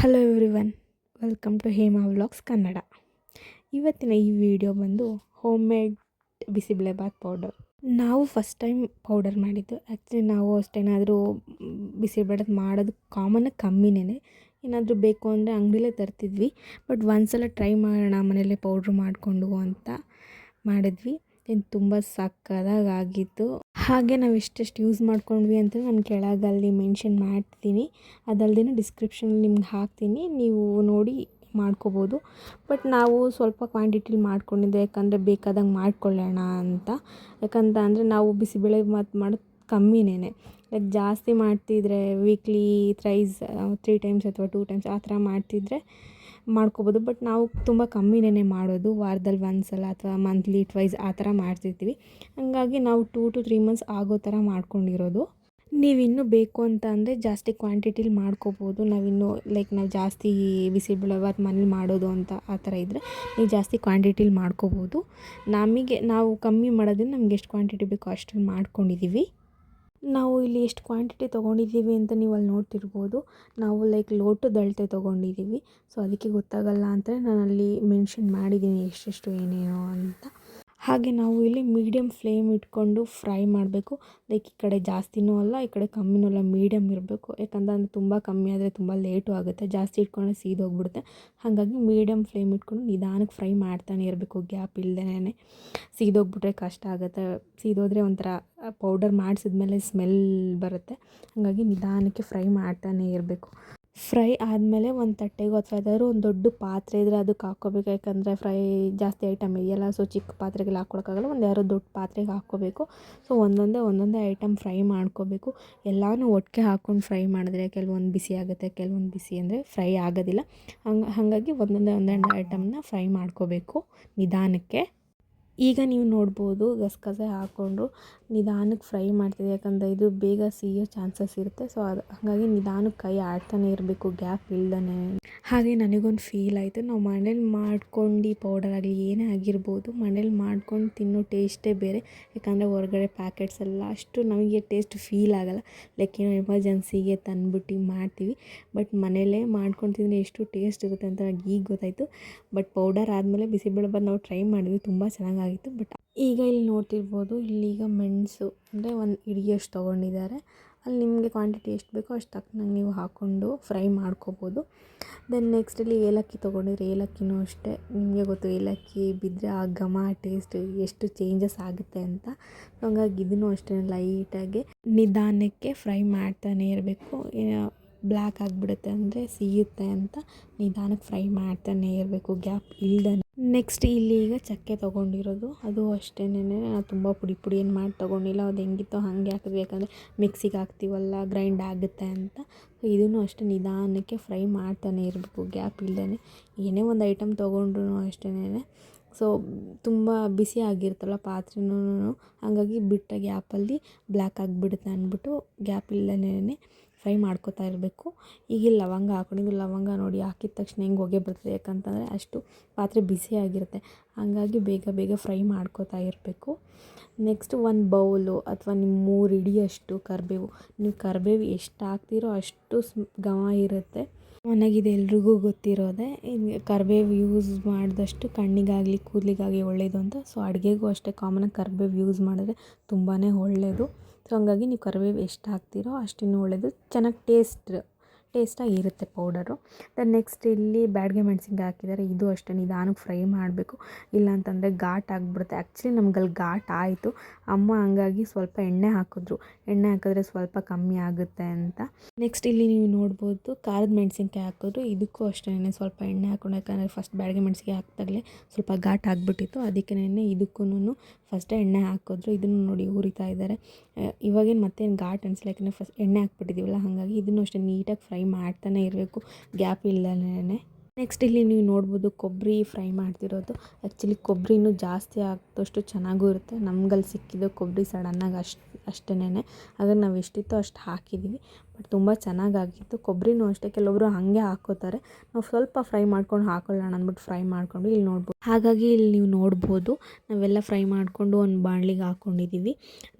Hello everyone welcome to Hema vlogs Kannada ಇವತ್ತಿನ ಈ video ಬಂದು ಹೋಮ್ ಮೇಡ್ ಬಿಸಿಬೇಳೆಬಾತ್ ಪೌಡರ್ ನಾವು ಫಸ್ಟ್ ಟೈಮ್ ಪೌಡರ್ ಮಾಡಿದ್ದು. ಆ್ಯಕ್ಚುಲಿ ನಾವು ಅಷ್ಟೇನಾದರೂ ಬಿಸಿಬೇಳೆದು ಮಾಡೋದು ಕಾಮನ್ನಾಗಿ ಕಮ್ಮಿನೇ ಏನಾದರೂ ಬೇಕು ಅಂದರೆ ಅಂಗಡಿಲೇ ತರ್ತಿದ್ವಿ. ಬಟ್ ಒಂದ್ಸಲ ಟ್ರೈ ಮಾಡೋಣ ಮನೇಲೇ ಪೌಡ್ರ್ ಮಾಡಿಕೊಂಡು ಅಂತ ಮಾಡಿದ್ವಿ. ಏನು ತುಂಬ ಸಕ್ಕದಾಗಿ ಆಗಿತ್ತು ಹಾಗೆ ನಾವು ಎಷ್ಟೆಷ್ಟು ಯೂಸ್ ಮಾಡ್ಕೊಂಡ್ವಿ ಅಂತ ನಾನು ಕೆಳಗಲ್ಲಿ ಮೆನ್ಷನ್ ಮಾಡ್ತೀನಿ. ಅದಲ್ಲದೆ ಡಿಸ್ಕ್ರಿಪ್ಷನ್ ನಿಮ್ಗೆ ಹಾಕ್ತೀನಿ. ನೀವು ನೋಡಿ ಮಾಡ್ಕೋಬೋದು. ಬಟ್ ನಾವು ಸ್ವಲ್ಪ ಕ್ವಾಂಟಿಟಿಲಿ ಮಾಡ್ಕೊಂಡಿದ್ದೆ. ಯಾಕಂದರೆ ಬೇಕಾದಂಗೆ ಮಾಡ್ಕೊಳ್ಳೋಣ ಅಂತ. ಯಾಕಂತ ಅಂದರೆ ನಾವು ಬಿಸಿಬೇಳೆ ಮತ್ತು ಮಾಡೋದು ಕಮ್ಮಿನೇ ಲೈಕ್ ಜಾಸ್ತಿ ಮಾಡ್ತಿದ್ರೆ ವೀಕ್ಲಿ ಥ್ರೈಸ್ ತ್ರೀ ಟೈಮ್ಸ್ ಅಥವಾ ಟೂ ಟೈಮ್ಸ್ ಆ ಥರ ಮಾಡ್ತಿದ್ರೆ ಮಾಡ್ಕೋಬೋದು. ಬಟ್ ನಾವು ತುಂಬ ಕಮ್ಮಿನೇ ಮಾಡೋದು. ವಾರದಲ್ಲಿ ಒಂದು ಸಲ ಅಥವಾ ಮಂತ್ಲಿ ಟ್ವೈಸ್ ಆ ಥರ ಮಾಡ್ತಿರ್ತೀವಿ. ಹಾಗಾಗಿ ನಾವು ಟೂ ಟು ತ್ರೀ ಮಂತ್ಸ್ ಆಗೋ ಥರ ಮಾಡ್ಕೊಂಡಿರೋದು. ನೀವಿನ್ನೂ ಬೇಕು ಅಂತ ಅಂದರೆ ಜಾಸ್ತಿ ಕ್ವಾಂಟಿಟಿಲಿ ಮಾಡ್ಕೋಬೋದು. ನಾವಿನ್ನೂ ಲೈಕ್ ನಾವು ಜಾಸ್ತಿ ಬಿಸಿಬೇಳೆಬಾತ್ ಮನೇಲಿ ಮಾಡೋದು ಅಂತ ಆ ಥರ ಇದ್ದರೆ ನೀವು ಜಾಸ್ತಿ ಕ್ವಾಂಟಿಟಿಲಿ ಮಾಡ್ಕೋಬೋದು. ನಮಗೆ, ನಾವು ಕಮ್ಮಿ ಮಾಡೋದ್ರಿಂದ ನಮ್ಗೆ ಎಷ್ಟು ಕ್ವಾಂಟಿಟಿ ಬೇಕೋ ಅಷ್ಟನ್ನು ಮಾಡ್ಕೊಂಡಿದ್ದೀವಿ. ನಾವು ಇಲ್ಲಿ ಎಷ್ಟು ಕ್ವಾಂಟಿಟಿ ತೊಗೊಂಡಿದ್ದೀವಿ ಅಂತ ನೀವು ಅಲ್ಲಿ ನೋಡ್ತಿರ್ಬೋದು. ನಾವು ಲೈಕ್ ಲೋಟದ ಅಳತೆ ತೊಗೊಂಡಿದ್ದೀವಿ. ಸೊ ಅದಕ್ಕೆ ಗೊತ್ತಾಗಲ್ಲ ಅಂತ ನಾನು ಅಲ್ಲಿ ಮೆನ್ಷನ್ ಮಾಡಿದ್ದೀನಿ ಎಷ್ಟೆಷ್ಟು ಏನೇನು ಅಂತ. ಹಾಗೆ ನಾವು ಇಲ್ಲಿ ಮೀಡಿಯಮ್ ಫ್ಲೇಮ್ ಇಟ್ಕೊಂಡು ಫ್ರೈ ಮಾಡಬೇಕು. ಲೈಕ್ ಈ ಕಡೆ ಜಾಸ್ತಿನೂ ಅಲ್ಲ, ಈ ಕಡೆ ಕಮ್ಮಿನೂ ಅಲ್ಲ ಮೀಡಿಯಮ್ ಇರಬೇಕು. ಯಾಕಂತಂದ್ರೆ ತುಂಬ ಕಮ್ಮಿ ಆದರೆ ತುಂಬ ಲೇಟು ಆಗುತ್ತೆ. ಜಾಸ್ತಿ ಇಟ್ಕೊಂಡ್ರೆ ಸೀದೋಗ್ಬಿಡುತ್ತೆ ಹಾಗಾಗಿ ಮೀಡಿಯಮ್ ಫ್ಲೇಮ್ ಇಟ್ಕೊಂಡು ನಿಧಾನಕ್ಕೆ ಫ್ರೈ ಮಾಡ್ತಾನೆ ಇರಬೇಕು. ಗ್ಯಾಪ್ ಇಲ್ಲದೇ ಸೀದೋಗ್ಬಿಟ್ರೆ ಕಷ್ಟ ಆಗುತ್ತೆ. ಸೀದೋದ್ರೆ ಒಂಥರ ಪೌಡರ್ ಮಾಡಿಸಿದ್ಮೇಲೆ ಸ್ಮೆಲ್ ಬರುತ್ತೆ. ಹಾಗಾಗಿ ನಿಧಾನಕ್ಕೆ ಫ್ರೈ ಮಾಡ್ತಾನೆ ಇರಬೇಕು. ಫ್ರೈ ಆದಮೇಲೆ ಒಂದು ತಟ್ಟೆಗೆ ಅಥವಾ ಯಾವ್ದಾದ್ರು ಒಂದು ದೊಡ್ಡ ಪಾತ್ರೆ ಇದ್ದರೆ ಅದಕ್ಕೆ ಹಾಕ್ಕೋಬೇಕು. ಯಾಕಂದರೆ ಫ್ರೈ ಜಾಸ್ತಿ ಐಟಮ್ ಇದೆಯಲ್ಲ ಸೊ ಚಿಕ್ಕ ಪಾತ್ರೆಗೆಲ್ಲ ಹಾಕ್ಕೊಳಕ್ಕಾಗಲ್ಲ ಒಂದು ಯಾರೋ ದೊಡ್ಡ ಪಾತ್ರೆಗೆ ಹಾಕ್ಕೋಬೇಕು. ಸೊ ಒಂದೊಂದೇ ಒಂದೊಂದೇ ಐಟಮ್ ಫ್ರೈ ಮಾಡ್ಕೋಬೇಕು. ಎಲ್ಲನೂ ಒಟ್ಟಿಗೆ ಹಾಕ್ಕೊಂಡು ಫ್ರೈ ಮಾಡಿದ್ರೆ ಕೆಲವೊಂದು ಬಿಸಿ ಆಗುತ್ತೆ, ಕೆಲವೊಂದು ಬಿಸಿ ಅಂದರೆ ಫ್ರೈ ಆಗೋದಿಲ್ಲ. ಹಂಗೆ, ಹಾಗಾಗಿ ಒಂದೊಂದೇ, ಒಂದೊಂದು ಐಟಮ್ನ ಫ್ರೈ ಮಾಡ್ಕೋಬೇಕು ನಿಧಾನಕ್ಕೆ. ಈಗ ನೀವು ನೋಡ್ಬೋದು ಗಸಗಸೆ ಹಾಕ್ಕೊಂಡು ನಿಧಾನಕ್ಕೆ ಫ್ರೈ ಮಾಡ್ತಿದ್ದೆ ಯಾಕಂದರೆ ಇದು ಬೇಗ ಸಿಹಿಯೋ ಚಾನ್ಸಸ್ ಇರುತ್ತೆ. ಸೊ, ಅದು ಹಾಗಾಗಿ ನಿಧಾನಕ್ಕೆ ಕೈ ಆಡ್ತಾನೆ ಇರಬೇಕು. ಗ್ಯಾಪ್ ಇಲ್ದೇ ಹಾಗೆ ನನಗೊಂದು ಫೀಲ್ ಆಯಿತು. ನಾವು ಮನೇಲಿ ಮಾಡ್ಕೊಂಡು ಪೌಡರ್ ಆಗಲಿ, ಏನೇ ಆಗಿರ್ಬೋದು, ಮನೇಲಿ ಮಾಡ್ಕೊಂಡು ತಿನ್ನೋ ಟೇಸ್ಟೇ ಬೇರೆ. ಯಾಕಂದರೆ ಹೊರಗಡೆ ಪ್ಯಾಕೆಟ್ಸ್ ಎಲ್ಲ ಅಷ್ಟು ನಮಗೆ ಟೇಸ್ಟ್ ಫೀಲ್ ಆಗೋಲ್ಲ. ಲೈಕ್ ಏನೋ ಎಮರ್ಜೆನ್ಸಿಗೆ ತಂದ್ಬಿಟ್ಟು ಮಾಡ್ತೀವಿ. ಬಟ್ ಮನೇಲೇ ಮಾಡ್ಕೊಂಡು ತಿಂದರೆ ಎಷ್ಟು ಟೇಸ್ಟ್ ಇರುತ್ತೆ ಅಂತ ನನಗೆ ಈಗ ಗೊತ್ತಾಯಿತು. ಬಟ್ ಪೌಡರ್ ಆದಮೇಲೆ ಬಿಸಿಬೇಳೆಬಾತ್ ನಾವು ಟ್ರೈ ಮಾಡಿದ್ವಿ. ತುಂಬ ಚೆನ್ನಾಗಾಗಿತ್ತು. ಬಟ್ ಈಗ ಇಲ್ಲಿ ನೋಡ್ತಿರ್ಬೋದು ಇಲ್ಲೀಗ ಮೆಣಸು ಅಂದರೆ ಒಂದು ಹಿಡಿಯಷ್ಟು ತೊಗೊಂಡಿದ್ದಾರೆ. ಅಲ್ಲಿ ನಿಮಗೆ ಕ್ವಾಂಟಿಟಿ ಎಷ್ಟು ಬೇಕೋ ಅಷ್ಟು ತಕ್ಕನಂಗೆ ನೀವು ಹಾಕ್ಕೊಂಡು ಫ್ರೈ ಮಾಡ್ಕೋಬೋದು. ದೆನ್ ನೆಕ್ಸ್ಟ್ ಇಲ್ಲಿ ಏಲಕ್ಕಿ ತೊಗೊಂಡಿದ್ರೆ ಏಲಕ್ಕಿನೂ ಅಷ್ಟೇ. ನಿಮಗೆ ಗೊತ್ತು ಏಲಕ್ಕಿ ಬಿದ್ದರೆ ಆ ಘಮ ಟೇಸ್ಟ್ ಎಷ್ಟು ಚೇಂಜಸ್ ಆಗುತ್ತೆ ಅಂತ. ಹಂಗಾಗಿ ಇದನ್ನು ಅಷ್ಟೇ ಲೈಟಾಗಿ ನಿಧಾನಕ್ಕೆ ಫ್ರೈ ಮಾಡ್ತಾನೆ ಇರಬೇಕು. ಬ್ಲ್ಯಾಕ್ ಆಗಿಬಿಡುತ್ತೆ ಅಂದರೆ ಸಿಗುತ್ತೆ ಅಂತ ನಿಧಾನಕ್ಕೆ ಫ್ರೈ ಮಾಡ್ತಾನೆ ಇರಬೇಕು, ಗ್ಯಾಪ್ ಇಲ್ದೇ ನೆಕ್ಸ್ಟ್ ಇಲ್ಲಿ ಈಗ ಚಕ್ಕೆ ತೊಗೊಂಡಿರೋದು. ಅದು ಅಷ್ಟೇನೆ ನಾನು ತುಂಬ ಪುಡಿ ಪುಡಿ ಏನು ಮಾಡಿ ತೊಗೊಂಡಿಲ್ಲ. ಅದು ಹೆಂಗಿತ್ತೋ ಹಾಗೆ ಹಾಕಿದ್ವಿ ಯಾಕಂದರೆ ಮಿಕ್ಸಿಗೆ ಹಾಕ್ತೀವಲ್ಲ, ಗ್ರೈಂಡ್ ಆಗುತ್ತೆ ಅಂತ. ಸೊ ಇದನ್ನು ಅಷ್ಟೇ ನಿಧಾನಕ್ಕೆ ಫ್ರೈ ಮಾಡ್ತಾನೆ ಇರಬೇಕು, ಗ್ಯಾಪ್ ಇಲ್ದೇ ಏನೇ ಒಂದು ಐಟಮ್ ತೊಗೊಂಡ್ರು ಅಷ್ಟೇ ಸೊ ತುಂಬ ಬಿಸಿ ಆಗಿರುತ್ತಲ್ಲ ಪಾತ್ರೆನೂ ಹಾಗಾಗಿ ಬಿಟ್ಟ ಗ್ಯಾಪಲ್ಲಿ ಬ್ಲ್ಯಾಕ್ ಆಗಿಬಿಡುತ್ತೆ ಅಂದ್ಬಿಟ್ಟು ಗ್ಯಾಪ್ ಇಲ್ದೇ ಫ್ರೈ ಮಾಡ್ಕೋತಾ ಇರಬೇಕು. ಈಗ ಲವಂಗ ಹಾಕೊಂಡಿದ್ದು ಲವಂಗ ನೋಡಿ ಹಾಕಿದ ತಕ್ಷಣ ಹೆಂಗೆ ಹೊಗೆ ಬರ್ತದೆ ಯಾಕಂತಂದರೆ ಅಷ್ಟು ಪಾತ್ರೆ ಬಿಸಿ ಆಗಿರುತ್ತೆ. ಹಾಗಾಗಿ ಬೇಗ ಬೇಗ ಫ್ರೈ ಮಾಡ್ಕೋತಾ ಇರಬೇಕು. ನೆಕ್ಸ್ಟ್ ಒಂದು ಬೌಲು ಅಥವಾ ನಿಮ್ಮ ಮೂರು ಹಿಡಿಯಷ್ಟು ಕರಿಬೇವು. ನೀವು ಕರಿಬೇವು ಎಷ್ಟು ಹಾಕ್ತೀರೋ ಅಷ್ಟು ಘಮ ಇರುತ್ತೆ. ಮನೆಗಿದೆ ಎಲ್ರಿಗೂ ಗೊತ್ತಿರೋದೆ ಕರಿಬೇವು ಯೂಸ್ ಮಾಡಿದಷ್ಟು ಕಣ್ಣಿಗಾಗಲಿ, ಕೂದಲಿಗಾಗಲಿ ಒಳ್ಳೆಯದು ಅಂತ. ಸೊ ಅಡುಗೆಗೂ ಅಷ್ಟೇ ಕಾಮನಾಗಿ ಕರಿಬೇವು ಯೂಸ್ ಮಾಡಿದ್ರೆ ತುಂಬಾ ಒಳ್ಳೆಯದು ಸೊ ಹಂಗಾಗಿ ನೀವು ಕರಿಬೇವು ಎಷ್ಟು ಹಾಕ್ತೀರೋ ಅಷ್ಟಿನ್ನೂ ಒಳ್ಳೆಯದು ಚೆನ್ನಾಗಿ ಟೇಸ್ಟ್ ಟೇಸ್ಟಾಗಿ ಇರುತ್ತೆ ಪೌಡರು. ದೆನ್ ನೆಕ್ಸ್ಟ್ ಇಲ್ಲಿ ಬ್ಯಾಡಗೆ ಮೆಣಸಿನ್ಕಾಯಿ ಹಾಕಿದ್ದಾರೆ. ಇದು ಅಷ್ಟೇ, ನಿಧಾನಕ್ಕೆ ಫ್ರೈ ಮಾಡಬೇಕು. ಇಲ್ಲಾಂತಂದರೆ ಘಾಟ್ ಆಗಿಬಿಡುತ್ತೆ. ಆ್ಯಕ್ಚುಲಿ ನಮ್ಗಲ್ಲಿ ಘಾಟ್ ಆಯಿತು. ಅಮ್ಮ ಹಂಗಾಗಿ ಸ್ವಲ್ಪ ಎಣ್ಣೆ ಹಾಕಿದ್ರು. ಎಣ್ಣೆ ಹಾಕಿದ್ರೆ ಸ್ವಲ್ಪ ಕಮ್ಮಿ ಆಗುತ್ತೆ ಅಂತ. ನೆಕ್ಸ್ಟ್ ಇಲ್ಲಿ ನೀವು ನೋಡ್ಬೋದು, ಖಾರದ ಮೆಣಸಿನ್ಕಾಯಿ ಹಾಕಿದ್ರು. ಇದಕ್ಕೂ ಅಷ್ಟೇ ಸ್ವಲ್ಪ ಎಣ್ಣೆ ಹಾಕೊಂಡು. ಯಾಕಂದರೆ ಫಸ್ಟ್ ಬ್ಯಾಡಗೆ ಮೆಣಸಿಗೆ ಹಾಕಿದಾಗಲೇ ಸ್ವಲ್ಪ ಘಾಟ್ ಆಗಿಬಿಟ್ಟಿತ್ತು. ಅದಕ್ಕೇ ಇದಕ್ಕೂ ಫಸ್ಟೇ ಎಣ್ಣೆ ಹಾಕಿದ್ರು. ಇದನ್ನು ನೋಡಿ ಉರಿತಾ ಇದ್ದಾರೆ. ಇವಾಗೇನು ಮತ್ತೇನು ಘಾಟ್ ಅನಿಸಲ್ಲ. ಯಾಕಂದರೆ ಫಸ್ಟ್ ಎಣ್ಣೆ ಹಾಕ್ಬಿಟ್ಟಿದ್ದೀವಲ್ಲ, ಹಾಗಾಗಿ ಇದನ್ನು ಅಷ್ಟೇ ನೀಟಾಗಿ ಫ್ರೈ ಮಾಡ್ತಾನೆ ಇರಬೇಕು. ಗ್ಯಾಪ್ ಇಲ್ಲನೇ ನೆಕ್ಸ್ಟ್ ಇಲ್ಲಿ ನೀವು ನೋಡ್ಬೋದು ಕೊಬ್ಬರಿ ಫ್ರೈ ಮಾಡ್ತಿರೋದು. ಆ್ಯಕ್ಚುಲಿ ಕೊಬ್ಬರಿನೂ ಜಾಸ್ತಿ ಹಾಕಿದಷ್ಟು ಚೆನ್ನಾಗೂ ಇರುತ್ತೆ. ನಮ್ಗಲ್ಲಿ ಸಿಕ್ಕಿದ್ದು ಕೊಬ್ಬರಿ ಸಡನ್ನಾಗಿ ಅಷ್ಟು ಅಷ್ಟೇನೆ ಹಾಗಾಗಿ ನಾವು ಎಷ್ಟಿತ್ತೋ ಅಷ್ಟು ಹಾಕಿದ್ದೀವಿ ಬಟ್ ತುಂಬ ಚೆನ್ನಾಗಾಗಿತ್ತು. ಕೊಬ್ಬರಿನೂ ಅಷ್ಟೇ ಕೆಲವೊಬ್ರು ಹಾಗೆ ಹಾಕ್ಕೋತಾರೆ ನಾವು ಸ್ವಲ್ಪ ಫ್ರೈ ಮಾಡ್ಕೊಂಡು ಹಾಕೊಳ್ಳೋಣ ಅಂದ್ಬಿಟ್ಟು ಫ್ರೈ ಮಾಡಿಕೊಂಡು ಇಲ್ಲಿ ನೋಡ್ಬೋದು ಹಾಗಾಗಿ ಇಲ್ಲಿ ನೀವು ನೋಡ್ಬೋದು. ನಾವೆಲ್ಲ ಫ್ರೈ ಮಾಡಿಕೊಂಡು ಒಂದು ಬಾಣಲಿಗೆ ಹಾಕ್ಕೊಂಡಿದ್ದೀವಿ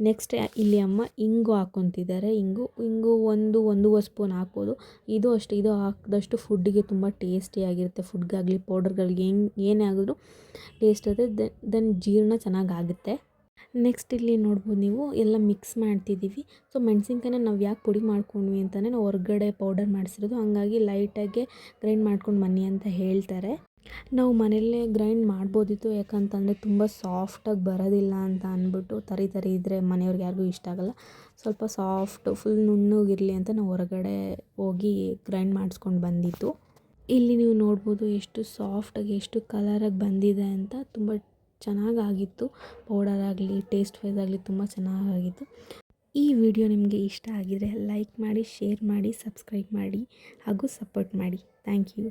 ನೆಕ್ಸ್ಟ್ ಇಲ್ಲಿ ಅಮ್ಮ ಇಂಗು ಹಾಕ್ಕೊತಿದ್ದಾರೆ ಇಂಗು ಇಂಗು ಒಂದು, ಒಂದೂವರೆ ಸ್ಪೂನ್ ಹಾಕ್ಬೋದು. ಇದು ಅಷ್ಟೇ, ಇದು ಹಾಕಿದಷ್ಟು ಫುಡ್ಡಿಗೆ ತುಂಬ ಟೇಸ್ಟಿಯಾಗಿರುತ್ತೆ ಫುಡ್ಗಾಗಲಿ ಪೌಡರ್ಗಳಿಗೆ ಹೆಂಗೆ, ಏನೇ ಆಗಿದ್ರು ಟೇಸ್ಟ್ ಇರುತ್ತೆ. ದೆನ್ ಜೀರ್ಣ ಚೆನ್ನಾಗಾಗುತ್ತೆ. ನೆಕ್ಸ್ಟ್ ಇಲ್ಲಿ ನೋಡ್ಬೋದು ನೀವು, ಎಲ್ಲ ಮಿಕ್ಸ್ ಮಾಡ್ತಿದ್ದೀವಿ. ಸೊ ಮೆಣಸಿನ್ಕಾಯಿನ ನಾವು ಯಾಕೆ ಪುಡಿ ಮಾಡ್ಕೊಂಡ್ವಿ ಅಂತಲೇ ನಾವು ಹೊರ್ಗಡೆ ಪೌಡರ್ ಮಾಡಿಸಿರೋದು. ಹಂಗಾಗಿ ಲೈಟಾಗೆ ಗ್ರೈಂಡ್ ಮಾಡ್ಕೊಂಡು ಬನ್ನಿ ಅಂತ ಹೇಳ್ತಾರೆ. ನಾವು ಮನೆಯಲ್ಲೇ ಗ್ರೈಂಡ್ ಮಾಡ್ಬೋದಿತ್ತು. ಯಾಕಂತಂದರೆ ತುಂಬ ಸಾಫ್ಟಾಗಿ ಬರೋದಿಲ್ಲ ಅಂತ ಅಂದ್ಬಿಟ್ಟು ತರಿ ತರಿ ಇದ್ದರೆ ಮನೆಯವ್ರಿಗೆ ಯಾರಿಗೂ ಇಷ್ಟ ಆಗೋಲ್ಲ. ಸ್ವಲ್ಪ ಸಾಫ್ಟ್ ಫುಲ್ ನುಣ್ಣಗಿರಲಿ ಅಂತ ನಾವು ಹೊರಗಡೆ ಹೋಗಿ ಗ್ರೈಂಡ್ ಮಾಡಿಸ್ಕೊಂಡು ಬಂದಿತ್ತು. ಇಲ್ಲಿ ನೀವು ನೋಡ್ಬೋದು ಎಷ್ಟು ಸಾಫ್ಟಾಗಿ ಎಷ್ಟು ಕಲರಾಗಿ ಬಂದಿದೆ ಅಂತ ತುಂಬ ಚೆನ್ನಾಗಾಗಿತ್ತು. ಪೌಡರ್ ಆಗಲಿ ಟೇಸ್ಟ್ ವೈಸ್ ಆಗಲಿ ತುಂಬ ಚೆನ್ನಾಗಾಗಿತ್ತು. ಈ ವಿಡಿಯೋ ನಿಮಗೆ ಇಷ್ಟ ಆಗಿದರೆ ಲೈಕ್ ಮಾಡಿ ಶೇರ್ ಮಾಡಿ ಸಬ್ಸ್ಕ್ರೈಬ್ ಮಾಡಿ ಹಾಗೂ ಸಪೋರ್ಟ್ ಮಾಡಿ. Thank you